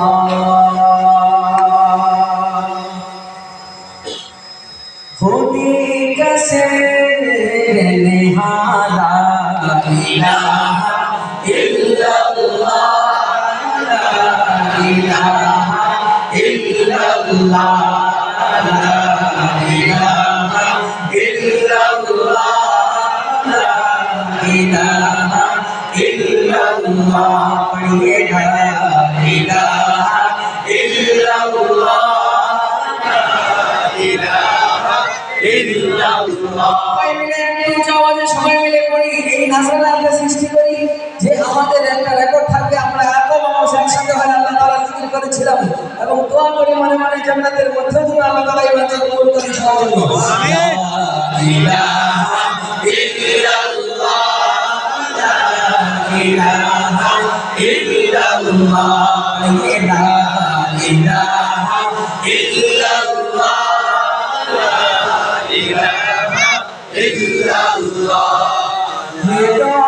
Allah खुदी कसे निहारा इलाहा इल्लल्लाह ला इलाहा इल्लल्लाह ला इलाहा इल्लल्लाह ला इलाहा উঁচু সবাই মিলে পড়ি এই নাচটা আমরা সৃষ্টি করি যে আমাদের একটা রেকর্ড থাকবে আমরা এত মানুষ একসাথে হয় আল্লাহ তালা জিকির করেছিলাম এবং দোয়া করি মনে মনে জান্নাতের মধ্যে দিয়ে আল্লাহ তালা এই বাচ্চা কবুল করে সবার জন্য লা Amém.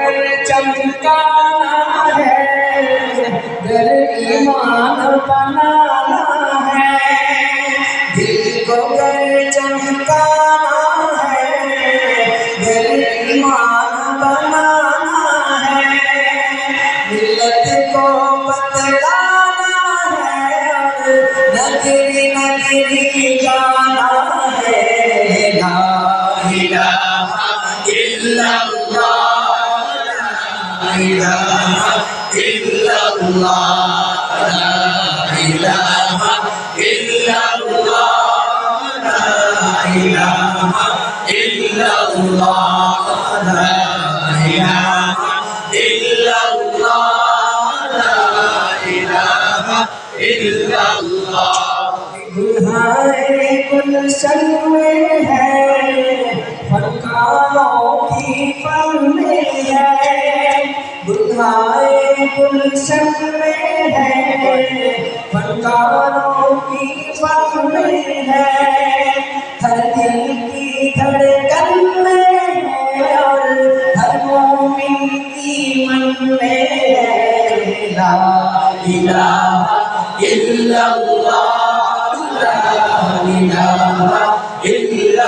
को बतलाना है और नगरी नगरी जाना है ला इलाहा इल्लल्लाह ला इलाहा इल्लल्लाह ला इलाहा इल्लल्लाह ला इलाहा इल्लल्लाह گلشن میں ہے۔ فنکاروں کی فن ہے بلائے گلشن میں ہے فنکاروں کی فن ہے کی دھڑکن میں إله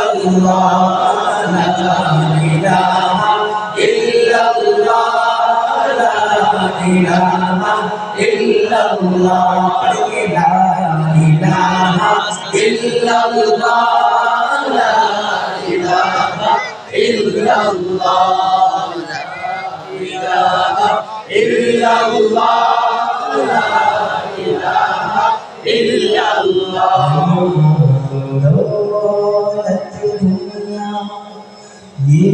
إلا الله لا إله إلا الله لا إله إلا الله لا إله إلا الله لا إله إلا الله Yeah.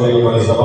మన సభ